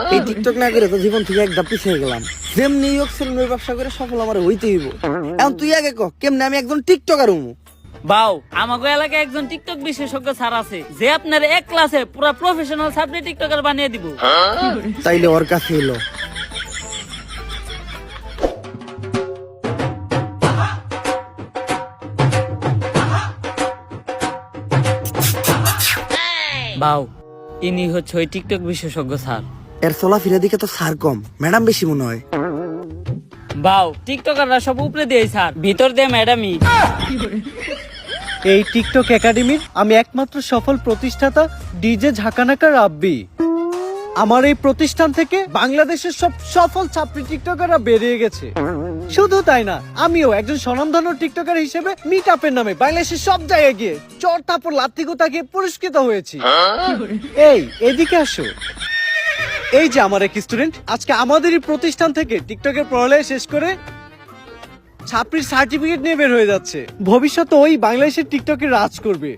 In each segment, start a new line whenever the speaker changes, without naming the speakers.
এই টিকটক না করে তো জীবন থেকে একদম পিছিয়ে গেলাম। যেমনি হোক সেমনি ব্যবসা করে সফল আমার হইতে হইব। এখন তুই আগে ক কেমনে আমি একজন টিকটকার হমু?
বাউ আমাকে এলাকায় একজন টিকটক বিশেষজ্ঞ স্যার আছে যে আপনার এক ক্লাসে পুরো প্রফেশনাল সাবজেক্ট টিকটকার বানিয়ে দিব।
তাইলে ওর কাছে এলো।
বাউ ইনি হচ্ছে ওই টিকটক বিশেষজ্ঞ স্যার।
এর চলাফেরা দিকে তো সার কম। ম্যাডাম বেশি মনে হয়।
বাউ টিকটকাররা সব উপরে দিয়ে স্যার ভিতর দিয়ে ম্যাডামই।
এই টিকটক একাডেমির আমি একমাত্র সফল প্রতিষ্ঠাতা ডিজে ঝাঁকানাকা রাব্বি। আমার এই প্রতিষ্ঠান থেকে বাংলাদেশের সব সফল ছাত্রী টিকটকাররা বেরিয়ে গেছে। শুধু তাই না আমিও একজন স্বনামধন্য টিকটকার হিসেবে মিট আপের নামে বাংলাদেশের সব জায়গায় গিয়ে চর তারপর লাত্তিগোতা গিয়ে পুরস্কৃত হয়েছি। এই এদিকে আসো। এই যে আমার এক স্টুডেন্ট আজকে আমাদেরই প্রতিষ্ঠান থেকে টিকটকের পড়ালেখা শেষ করে ছাত্রীর সার্টিফিকেট নিয়ে বের হয়ে যাচ্ছে। ভবিষ্যতে ওই বাংলাদেশের টিকটকে রাজ করবে।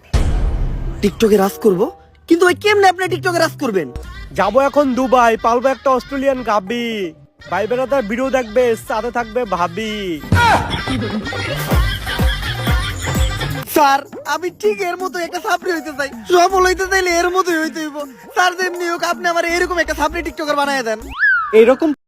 টিকটকে রাজ করব? কিন্তু ওই কেমনে আপনি টিকটকে রাজ করবেন?
যাব এখন দুবাই পালবো একটা অস্ট্রেলিয়ান গাবি। ভাই বেড়াদার ভিডিও দেখবে সাথে থাকবে ভাবি।
স্যার, আমি ঠিক এর মতো একটা সাপড়ি হইতে চাই। সফল হইতে চাইলে এর মতোই হইতে হইব। স্যার, যেমনি হোক, আপনি আমার এরকম একটা সাপড়ি টিকটকার বানাই দেন।
এইরকম